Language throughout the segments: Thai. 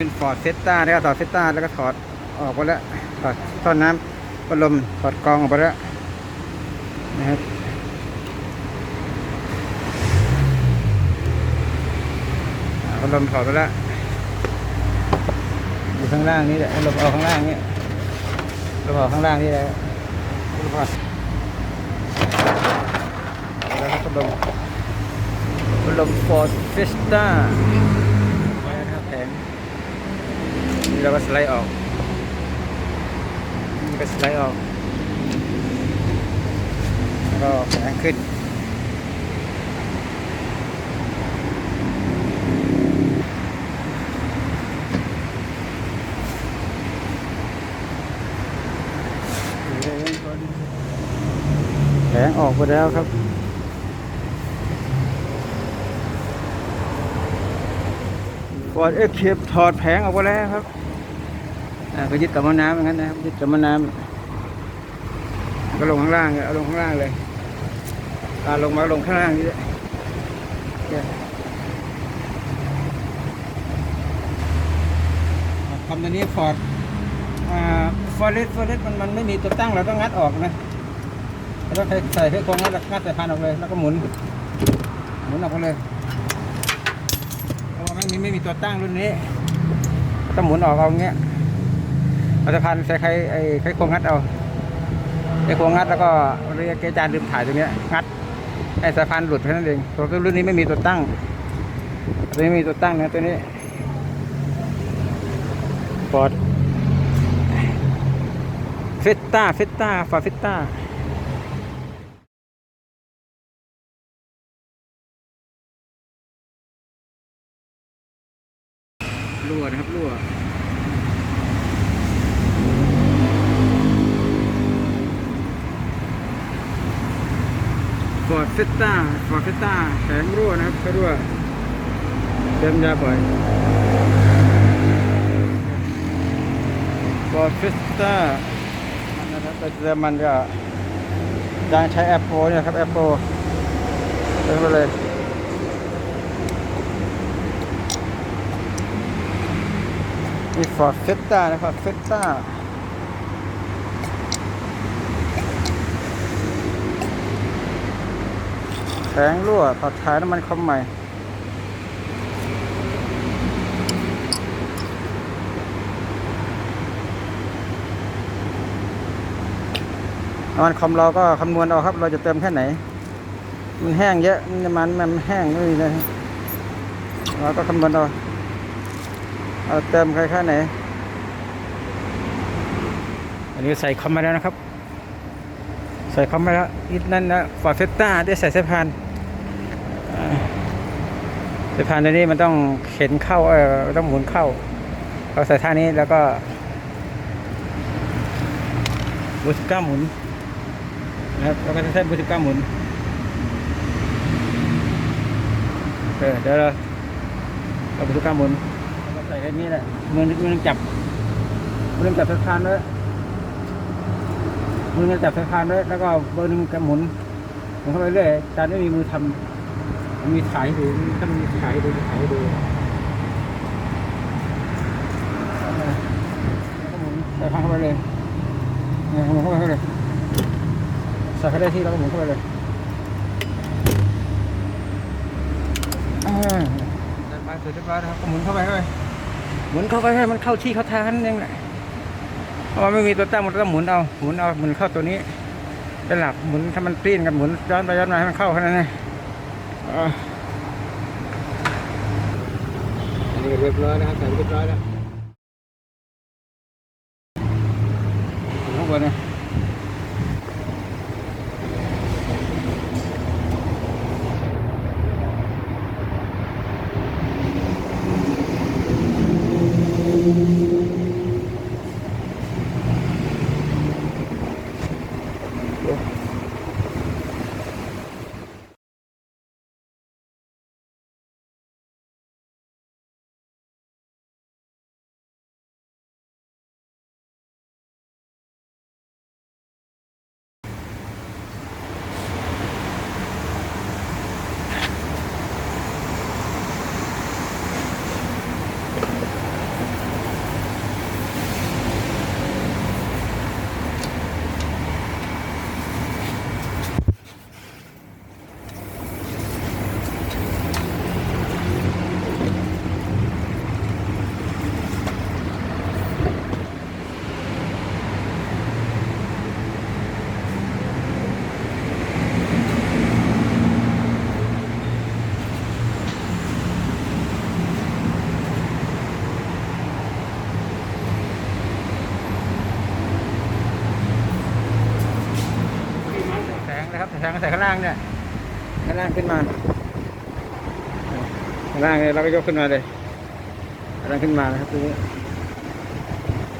เป็นฟอร์ดเซต้าแล้วก็ถอดเซต้าแล้วก็ถอดออกไปแล้วถอดท่อน้ำพัดลมถอดกรองออกไปแล้วนะครับพัดลมถอดไปแล้วอยู่ข้างล่างนี่แหละพัดลมเอาข้างล่างนี่ลมเอาข้างล่างนี่แหละพัดลมออาไปแล้วพัดลมพัดลมฟอร์ดเฟสต้าไว้นะครับแผง นี่เราก็สไลด์ออกนี่ก็สไลด์ออก แล้วก็แข็งขึ้นแผงออกไปแล้วครับ อร์ดเอ็กเคปถอดแผงออกไปแล้วครับอ่าก็ยึดกับมะน้ำอย่างนั้นนะครับยึดกับมะน้ำก็ลงข้างล่างเลยเอาลงข้างล่างเลยกาลงมาลงข้างล่างนี่แหละเนี่ยคำตัวนี้ฟอร์ดอ่าฟอร์เรสฟอร์เรสมันมันไม่มีตัวตั้งเราต้องงัดออกนะแล้วใส่ใส่ให้กองงัดงัดใส่พานออกเลย แล้วก็หมุน หมุนออกไปเลย เพราะว่าไม่มีไม่มีตัวตั้งรุ่นนี้ต้องหมุนออกเอาเงี้ยเราจะพันใส่ไข่ไอ้ไข่ควงงัดเอาไอ้ควงงัดแล้วก็เรียกเกจานลืมถ่ายตรงเนี้ยงัดไอ้สายพานหลุดแค่นั้นเองตัวรุ่นนี้ไม่มีตัวตั้ง ตัวนี้ไม่มีตัวตั้งนะตัวนี้ฟอดเฟสต้าเฟสต้าฟอร์เฟสต้ารั่วนะครับรั่ว ฟอร์ด เฟสต้าฟอร์เฟสต้าแข็งรั่วนะครับแข็งรั่วเติมยาบ่อยฟอร์เฟสต้านะครับไปเติมมันก็ยางใช้แอปโปเนี่ยครับแอปโปเติมไปเลยนี่ฟอร์เฟสต้านะครับเฟสต้า แข็ งรั่วตัดขายน้ำมันคอมใหม่น้ำมันคอมเราก็คำนวณเอาครับ เราจะเติมแค่ไหน มันแห้งเยอะน้ำมันมันแห้งนี่เลยเราก็คำนวณเอาเอาเติมใครแค่ไหน อันนี้ใส่คอมมาแล้วนะครับ ใส่คอมมาแล้วอีกนั่นนะฟอร์เฟสต้าได้ใส่สายพาน สายพานตัวนี้มันต้องเข็นเข้าเออต้องหมุนเข้าเราใส่ท่านี้แล้วก็บูสิก้าหมุนนะครับเราก็จะใช้บูสิก้าหมุนเออเดี๋ยวเราเอาบูสิก้าหมุนแล้วก็ใส่แค่นี้แหละมือมือหนึ่งจับมือหนึ่งจับสายพานไว้มือจะจับสายพานไว้แล้วก็เบอร์หนึ่งกำหมุนหมุนเข้าไปเรื่อยจานไม่มีมือทำ มันมีถ่ายดูถ้ามันมีถ่ายดูถ่ายดูใส่พานเข้าไปเลยเนี่หมุนเข้าไปเลยใส่เข้าได้ที่แล้วก็หมุนเข้าไปเลยได้มาเสร็จเรียบร้อยนะครับหมุนเข้าไปเข้หมุนเข้าไปให้มันเข้าที่เข้าทางนั่นเองแหละเพราะไม่มีตัวตั้งมันต้องหมุนเอาหมุนเอาหมุนเข้าตัวนี้เป็นหลักหมุนถ้ามันปลิ้นกันหมุนย้อนไปย้อนมาให้มันเข้าแค่นั้นเอง อันนี้เรียบร้อยนะครับใส่เรียบร้อยแล้วข้างบนนะเดี๋ยว ใส่ข้างล่างเนี่ยข้างล่างขึ้นมาข้างล่างเนี่ยเราก็ยกขึ้นมาเลยข้างล่างขึ้นมานะครับตรงนี้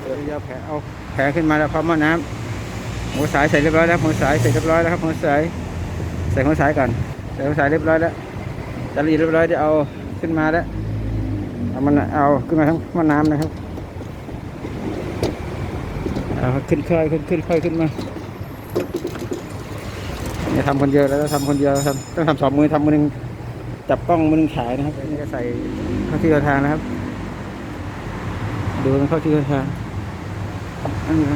เดี๋ยวจะเอาแผลเอาแผลขึ้นมาแล้วพร้อมน้ำหัวสายใส่เรียบร้อยแล้วหัวสายใส่เรียบร้อยแล้วครับหัวสายใส่หัวสายก่อนใส่หัวสายเรียบร้อยแล้วจะรีดเรียบร้อยเดี๋ยวเอาขึ้นมาแล้วเอามันเอาขึ้นมาทั้งม้อน้ำนะครับเอาขึ้นค่อยขึ้นขึ้นค่อยขึ้นมา ทำคนเดียวแล้วทำคนเดียวทำต้องทำสองมือทำมือหนึ่งจับกล้องมือหนึ่งฉายนะครับนี่ก็ใส่เข้าที่เข้าทางนะครับ ดูมันเข้าที่เข้าทางอันนี้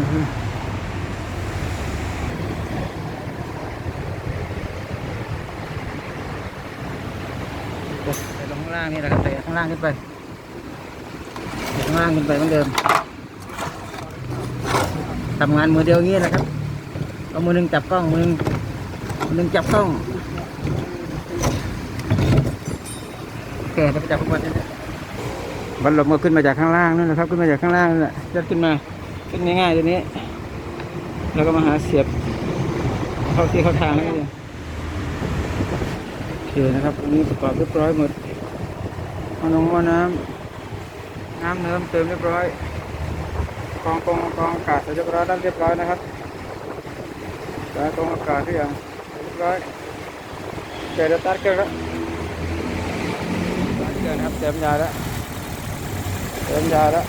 ใส่ลงข้างล่างนี่แหละครับใส่ข้างล่างขึ้นไปข้างล่างขึ้นไปเหมือนเดิมทำงานมือเดียวอย่างนี้แหละครับเอามือหนึ่งจับกล้องมือหนึ่ง หนึ่งจับกล้องโอเคเราไปจับพวกมันนี่บันลมก็ขึ้นมาจากข้างล่างนั่นแหละครับ ขึ้นมาจากข้างล่างนั่นแหละยัดขึ้นมาขึ้นง่ายๆตัวนี้ แล้วก็มาหาเสียบ เข้าที่เข้าทางนี่เลยโอเคนะครับอันนี้ประกอบเรียบร้อยหมดเอานงว่าน้ำน้ำเนิ้มเติมเรียบร้อยกองกองกองอากาศเสร็จเรียบร้อยแล้วเรียบร้อยนะครับแล้วกองอากาศที่ยังเรียบร้ อยเกิดตัดเกินแล้วตัดเกินครับเต็มยาแล้วเต็มยาล้วแล้ว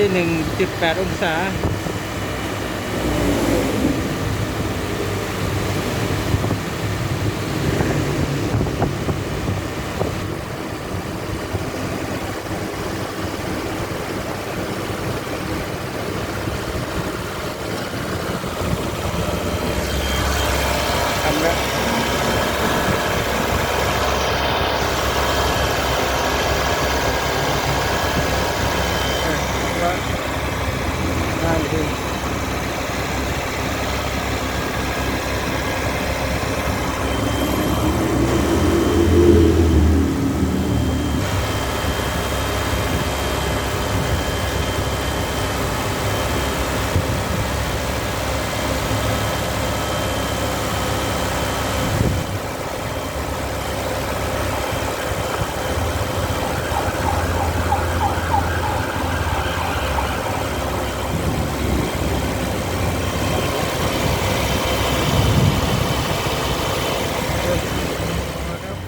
ตัดที่หนึ่งจุดแปดองศา ทำแล้วเออก็ได้อยู่ดี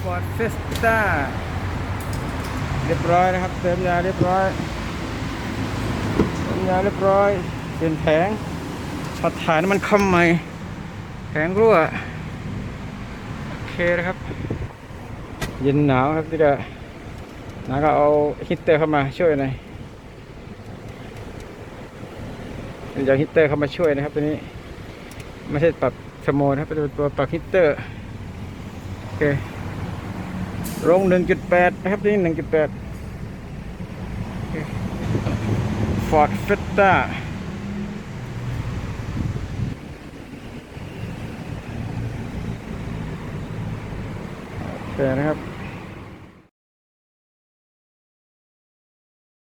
ฟอร์ด เฟสต้าเรียบร้อยนะครับ เติมยาเรียบร้อยเติมยาเรียบร้อยเปลี่ยนแผงช็อตถ่ายน้ำมันคอมใหม่แผงรั่วโอเคนะครับ เย็นหนาวครับที่จะนาก็เอาฮีตเตอร์เข้ามาช่วยหน่อยอยาฮีตเตอร์เข้ามาช่วยนะครับตัวนี้ไม่ใช่ปรับสโมนะครับเป็นตัวปรับฮีตเตอร์โอเค ลง 1.8 นะครับนี่ 1.8 Ford Fiesta โอเคนะครับ